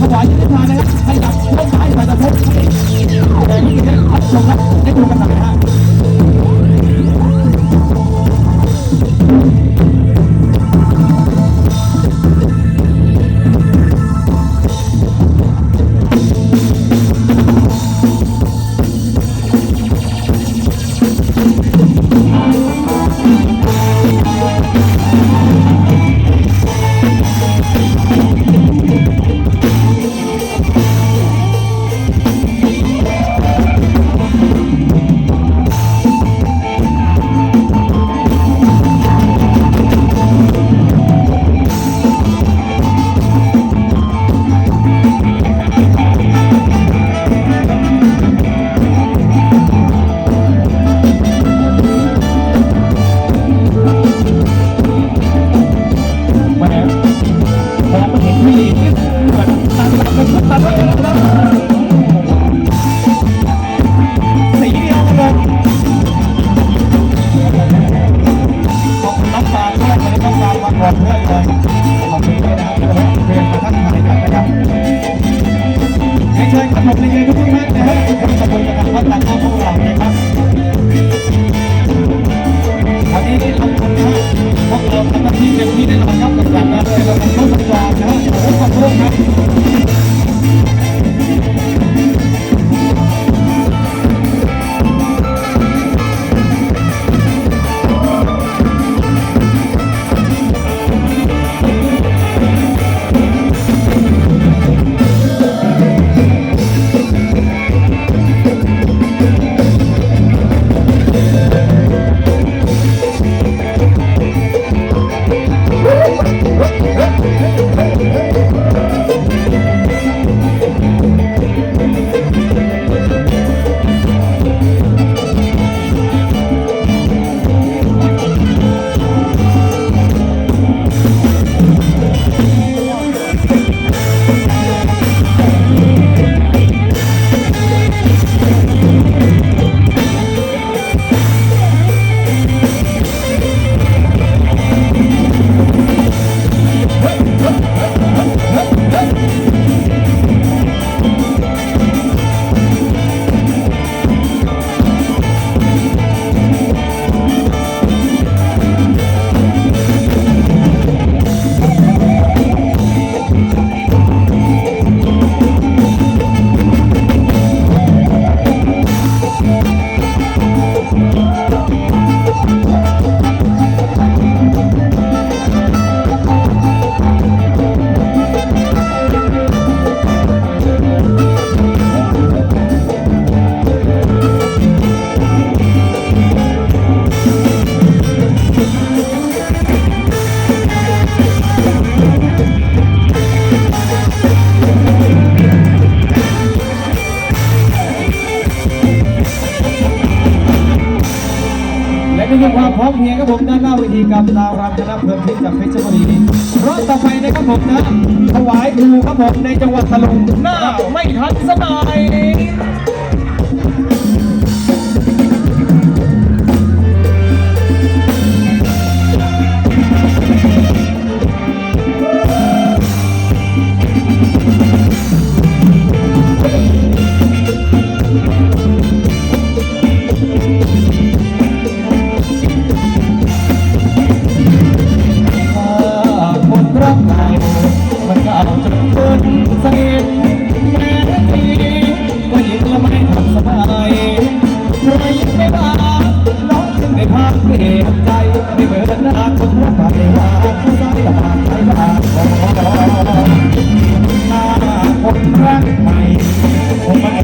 ถวายยุทธทานนะครับให้กับท่อนชายสายตะพบแต่ที่นี่ครับชงครับได้ดูกันหน่อยฮะ ความพร้อมเพรียงครับผมด้านหน้าเวทีกับดาวรามชนะเพลินพิษจากเพชรบุรีนี่รอบต่อไปนะครับผมนะถวายครูครับผมในจังหวัดตะลุงหน้าไม่ทันสมัย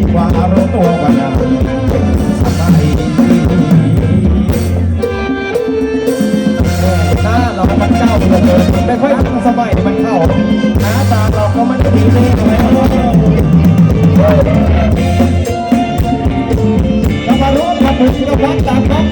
ดีกว่าเราตัวกันาเราสบายหน้าเรามันเจ้าเกินเลยไม่ค่อยทันสมัยมันเข้าหน้าตาเราก็มันดีเลยทำไมเรามารู้นกับมือกับวัดตามน้อง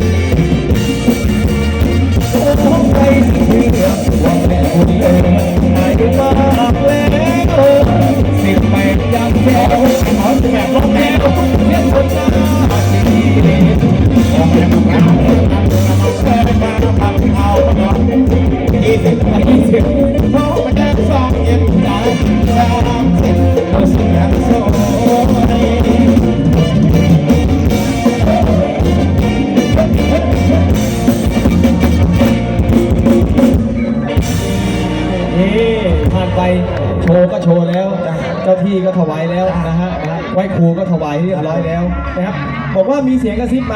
โชว์ก็โชว์แล้ว เจ้าที่ก็ถวายแล้วนะฮะไหว้ครูก็ถวายเรียบร้อยแล้วนะครับบอกว่ามีเสียงกระซิบมา